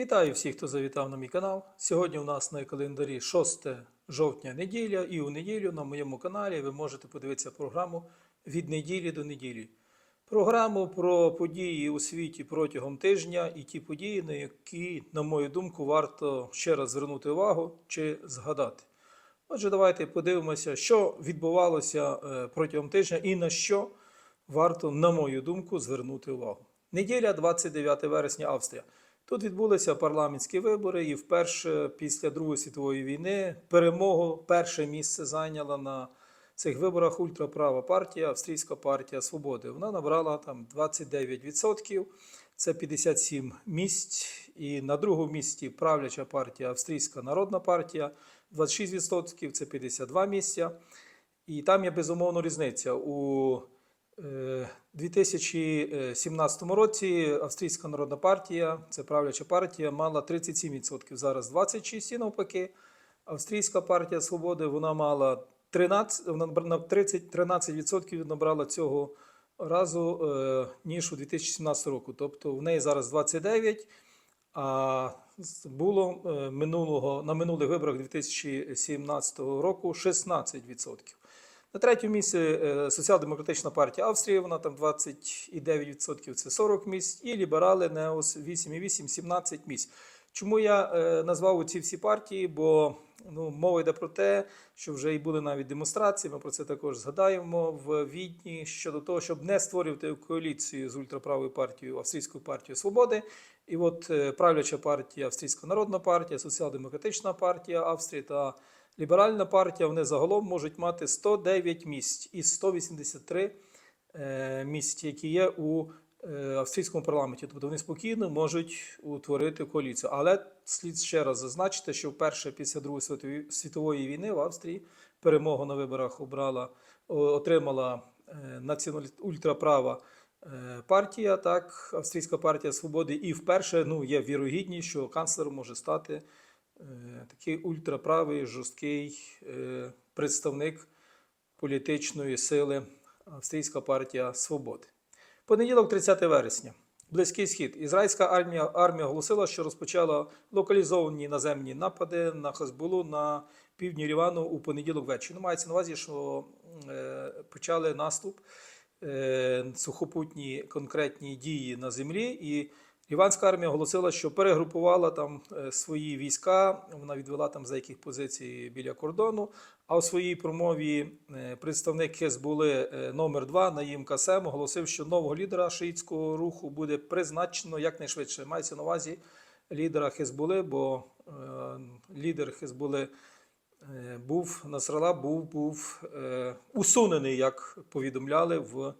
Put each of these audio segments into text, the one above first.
Вітаю всіх, хто завітав на мій канал. Сьогодні у нас на календарі 6 жовтня неділя, і у неділю на моєму каналі ви можете подивитися програму від неділі до неділі. Програму про події у світі протягом тижня і ті події, на які, на мою думку, варто ще раз звернути увагу чи згадати. Отже, давайте подивимося, що відбувалося е, протягом тижня і на що варто, на мою думку, звернути увагу. Неділя, 29 вересня, Австрія. Тут відбулися парламентські вибори, і вперше після Другої світової війни перемогу перше місце зайняла на цих виборах ультраправа партія, Австрійська партія Свободи. Вона набрала там 29%, це 57 місць. І на другому місці правляча партія Австрійська Народна партія 26%, це 52 місця. І там є безумовно різниця. У е, 2017 році Австрійська народна партія, це правляча партія, мала 37%, зараз 26% і навпаки. Австрійська партія Свободи вона мала 13, вона на 30, 13% набрала цього разу, е, ніж у 2017 року. Тобто в неї зараз 29%, а було е, минулого, на минулих виборах 2017 року 16%. На третьому місці е, Соціал-демократична партія Австрії, вона там 29%, це 40 місць, і ліберали Неос 8,8, 17 місць. Чому я е, назвав ці всі партії? Бо ну, мова йде про те, що вже і були навіть демонстрації. Ми про це також згадаємо в Відні щодо того, щоб не створювати коаліцію з ультраправою партією Австрійською партією Свободи. І от е, правляча партія, Австрійська народна партія, Соціал-демократична партія Австрії та Ліберальна партія вони загалом можуть мати 109 місць із 183 е, місць, які є у австрійському парламенті. Тобто вони спокійно можуть утворити коаліцію. Але слід ще раз зазначити, що вперше після Другої світової- війни в Австрії перемогу на виборах обрала, отримала е, націоналі... ультраправа е, партія, так, Австрійська партія Свободи. І вперше ну, є вірогідність, що канцлером може стати е, такий ультраправий, жорсткий е, представник політичної сили Австрійська партія Свободи. Понеділок, 30 вересня. Близький схід. Ізраїльська армія, армія оголосила, що розпочала локалізовані наземні напади на Хазбулу на півдні Лівану у понеділок ввечері. Ну, мається на увазі, що е, почали наступ, е, сухопутні конкретні дії на землі. І Ліванська армія оголосила, що перегрупувала там е, свої війська. Вона відвела там за яких позицій біля кордону. А у своїй промові е, представник Хезбули е, номер 2 Наїм Касем оголосив, що нового лідера шиїцького руху буде призначено якнайшвидше. Мається на увазі лідера Хезбули, бо е, лідер Хезбули е, був Насрала, був, був е, усунений, як повідомляли в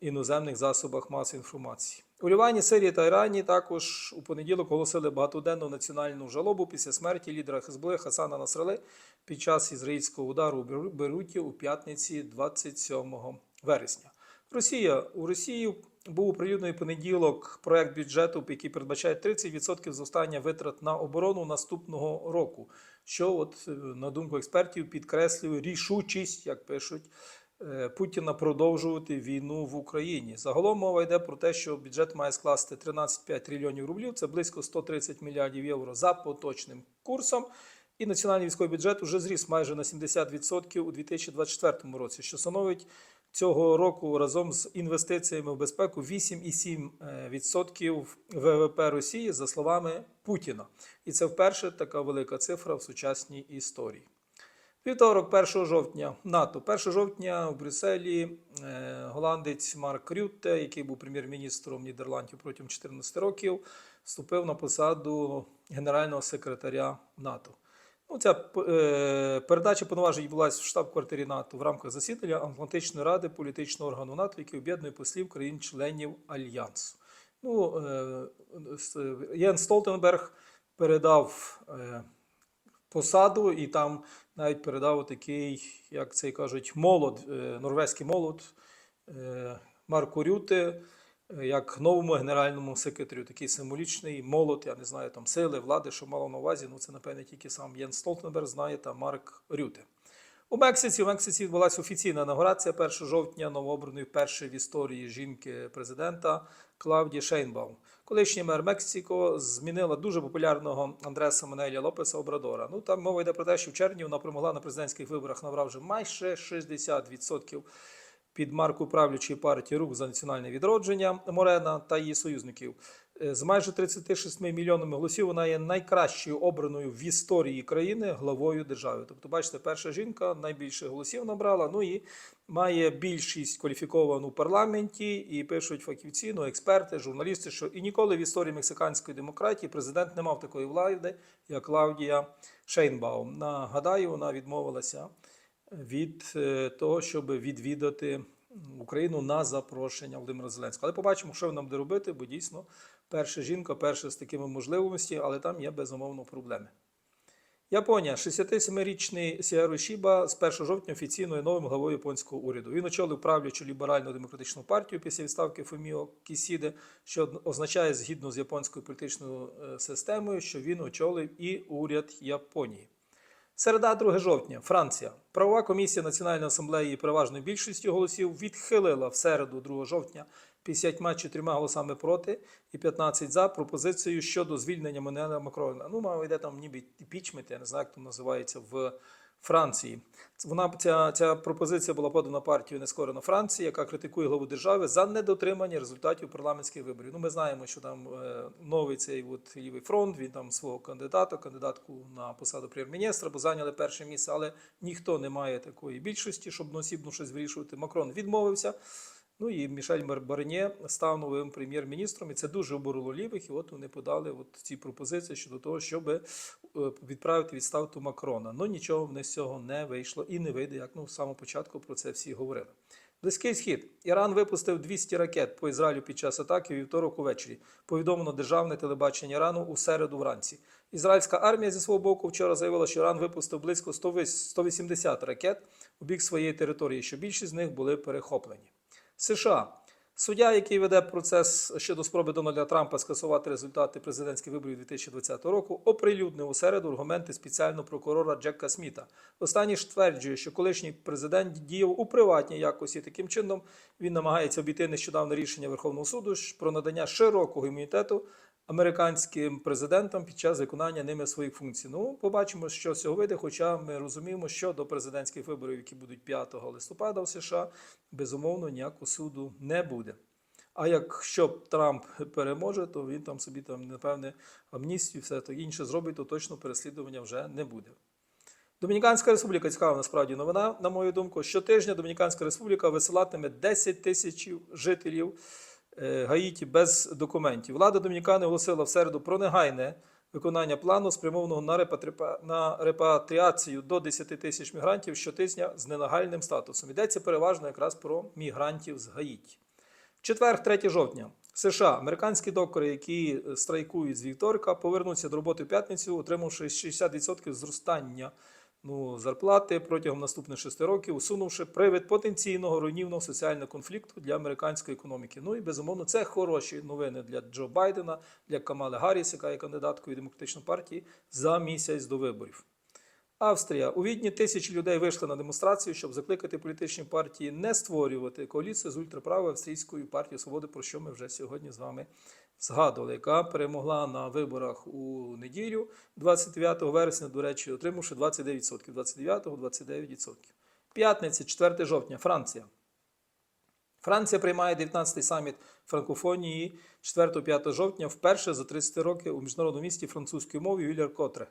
іноземних засобах масової інформації. У Лівані, Сирії та Ірані також у понеділок оголосили багатоденну національну жалобу після смерті лідера Хезболи Хасана Насрали під час ізраїльського удару у Беру- Бейруті у п'ятниці 27 вересня. Росія у Росії був оприлюднений понеділок проект бюджету, який передбачає 30% зростання витрат на оборону наступного року. Що, от на думку експертів, підкреслює рішучість, як пишуть, Путіна продовжувати війну в Україні. Загалом мова йде про те, що бюджет має скласти 13,5 трильйонів рублів, це близько 130 мільярдів євро за поточним курсом. І національний військовий бюджет вже зріс майже на 70% у 2024 році, що становить цього року разом з інвестиціями в безпеку 8,7% ВВП Росії, за словами Путіна. І це вперше така велика цифра в сучасній історії. Вівторок, 1 жовтня, НАТО. 1 жовтня в Брюсселі е, голландець Марк Рютте, який був прем'єр-міністром Нідерландів протягом 14 років, вступив на посаду генерального секретаря НАТО. Ну, ця е, передача повноважень відбулася в штаб-квартирі НАТО в рамках засідання Атлантичної ради політичного органу НАТО, який об'єднує послів країн-членів Альянсу. Ну, е, Єн Столтенберг передав е, посаду і там навіть передав такий, як це кажуть, молод, е, норвезький молод е, Марку Рюте, е, як новому генеральному секретарю. Такий символічний молот, я не знаю, там сили, влади, що мало на увазі. Ну це, напевне, тільки сам Єн Столтенберг знає та Марк Рюте. У Мексиці, у Мексиці відбулася офіційна інаугурація 1 жовтня новообраної вперше в історії жінки президента Клавді Шейнбаум. Колишній мер Мексико змінила дуже популярного Андреса Манелія Лопеса Обрадора. Ну там мова йде про те, що в червні вона перемогла на президентських виборах, набравши майже 60% під марку правлячої партії Рух за національне відродження Морена та її союзників. Е, З майже 36 мільйонами голосів вона є найкращою обраною в історії країни главою держави. Тобто, бачите, перша жінка найбільше голосів набрала. Ну і має більшість кваліфіковану в парламенті. І пишуть фахівці, ну експерти, журналісти, що і ніколи в історії мексиканської демократії президент не мав такої влади, як Клавдія Шейнбаум. Нагадаю, вона відмовилася від е, того, щоб відвідати Україну на запрошення Володимира Зеленського. Але побачимо, що вона буде робити, бо дійсно перша жінка, перша з такими можливостями, але там є безумовно проблеми. Японія, 67-річний Сіару Шіба з 1 жовтня офіційно є новим главою японського уряду. Він очолив правлячу ліберальну демократичну партію після відставки Фуміо Кісіде, що означає згідно з японською політичною е, системою, що він очолив і уряд Японії. Середа 2 жовтня, Франція. Правова комісія Національної асамблеї переважною більшістю голосів відхилила в середу 2 жовтня 54 голосами проти і 15 за пропозицію щодо звільнення Менеля Макрона. Ну, мова йде там ніби імпічмент, я не знаю, як то називається в Франції. Вона ця, ця пропозиція була подана партією Нескорена Франції, яка критикує главу держави за недотримання результатів парламентських виборів. Ну, ми знаємо, що там е, новий цей от лівий фронт. Він там свого кандидата, кандидатку на посаду прем'єр-міністра, бо зайняли перше місце, але ніхто не має такої більшості, щоб одноосібно щось вирішувати. Макрон відмовився. Ну і Мішель Барнє став новим прем'єр-міністром, і це дуже обурило лівих. І от вони подали от ці пропозиції щодо того, щоб е, відправити відставку Макрона. Ну нічого в них з цього не вийшло і не вийде, як ну з самого початку про це всі говорили. Близький схід. Іран випустив 200 ракет по Ізраїлю під час атаки вівторок увечері. Повідомлено державне телебачення Ірану у середу вранці. Ізраїльська армія зі свого боку вчора заявила, що Іран випустив близько 180 ракет у бік своєї території, що більшість з них були перехоплені. США. Суддя, який веде процес щодо спроби Дональда Трампа скасувати результати президентських виборів 2020 року, оприлюднив у середу аргументи спеціального прокурора Джека Сміта. Останній стверджує, що колишній президент діяв у приватній якості. Таким чином він намагається обійти нещодавне рішення Верховного суду про надання широкого імунітету американським президентам під час виконання ними своїх функцій. Ну, побачимо, що з цього вийде, хоча ми розуміємо, що до президентських виборів, які будуть 5 листопада в США, безумовно ніякого суду не буде. А якщо Трамп переможе, то він там собі там, напевне, амністію, все то інше зробить, то точно переслідування вже не буде. Домініканська республіка цікава насправді новина, на мою думку. Щотижня Домініканська республіка висилатиме 10 тисяч жителів Гаїті без документів. Влада Домінікани оголосила в середу про негайне виконання плану, спрямованого на, на репатріацію до 10 тисяч мігрантів щотижня з нелегальним статусом. Йдеться переважно якраз про мігрантів з Гаїті. Четвер, 3 жовтня, США, американські докори, які е, страйкують з вівторка, повернуться до роботи в п'ятницю, отримавши 60% зростання ну, зарплати протягом наступних шести років, усунувши привид потенційного руйнівного соціального конфлікту для американської економіки. Ну і безумовно, це хороші новини для Джо Байдена, для Камали Гарріс, яка є кандидаткою демократичної партії, за місяць до виборів. Австрія. У Відні тисячі людей вийшли на демонстрацію, щоб закликати політичні партії не створювати коаліцію з ультраправою австрійською партією свободи, про що ми вже сьогодні з вами згадували, яка перемогла на виборах у неділю 29 вересня, до речі, отримавши 29%. 29-го 29%. П'ятниця, 4 жовтня, Франція. Франція приймає 19-й саміт франкофонії 4-5 жовтня вперше за 30 років у міжнародному місті французької мови Вільяр Котре.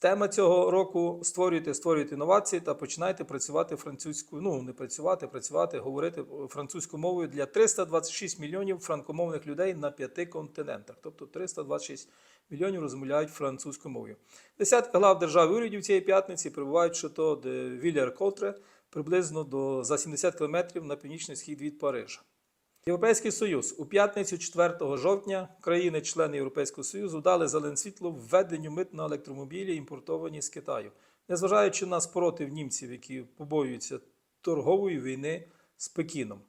Тема цього року створюйте, створюйте інновації та починайте працювати французькою. Ну не працювати, працювати, говорити французькою мовою для 326 мільйонів франкомовних людей на п'яти континентах. Тобто 326 мільйонів розмовляють французькою мовою. Десятки глав держав і урядів цієї п'ятниці прибувають шато де Вільяр Котре приблизно до за 70 кілометрів на північний схід від Парижа. Європейський Союз у п'ятницю 4 жовтня країни-члени Європейського Союзу дали зелене світло введенню мит на електромобілі, імпортовані з Китаю, незважаючи на спротив німців, які побоюються торгової війни з Пекіном.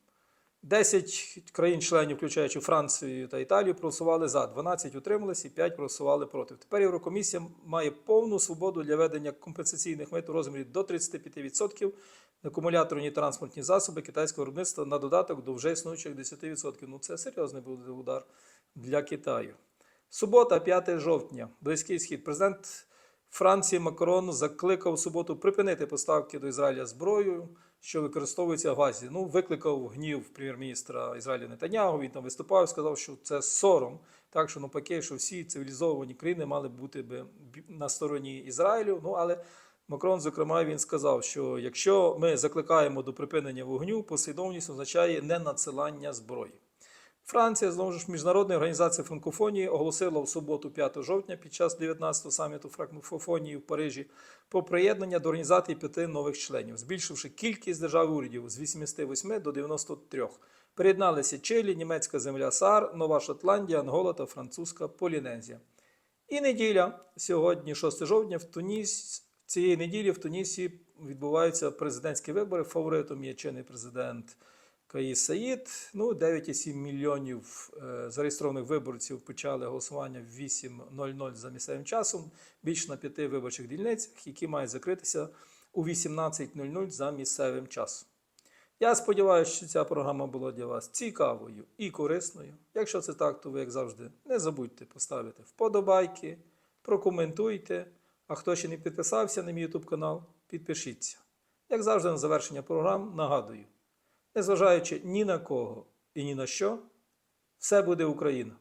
10 країн-членів, включаючи Францію та Італію, проголосували за, 12 утрималися і 5 проголосували проти. Тепер Єврокомісія має повну свободу для ведення компенсаційних мит у розмірі до 35% на акумуляторні транспортні засоби китайського виробництва на додаток до вже існуючих 10%. Ну це серйозний буде удар для Китаю. Субота, 5 жовтня, Близький Схід. Президент Франції Макрон закликав у суботу припинити поставки до Ізраїля зброєю, що використовується в Газі. Ну, викликав гнів прем'єр-міністра Ізраїля Нетанягу. Він там виступав, сказав, що це сором. Так що навпаки, що всі цивілізовані країни мали бути би на стороні Ізраїлю. Ну але Макрон, зокрема, він сказав, що якщо ми закликаємо до припинення вогню, послідовність означає не надсилання зброї. Франція, знову ж міжнародна організація франкофонії оголосила в суботу, 5 жовтня, під час 19-го саміту франкофонії в Парижі про приєднання до організації п'яти нових членів, збільшивши кількість держав урядів з 88 до 93. Приєдналися Чилі, німецька земля Саар, Нова Шотландія, Ангола та французька Полінезія. І неділя, сьогодні, 6 жовтня, в Туніс, цієї неділі в Тунісі відбуваються президентські вибори. Фаворитом є чинний президент Каїс Саїд. Ну, 9,7 мільйонів е, зареєстрованих виборців почали голосування в 8.00 за місцевим часом, більш на п'яти виборчих дільницях, які мають закритися у 18.00 за місцевим часом. Я сподіваюся, що ця програма була для вас цікавою і корисною. Якщо це так, то ви, як завжди, не забудьте поставити вподобайки, прокоментуйте. А хто ще не підписався на мій YouTube канал, підпишіться. Як завжди, на завершення програм нагадую: незважаючи ні на кого і ні на що, все буде Україна.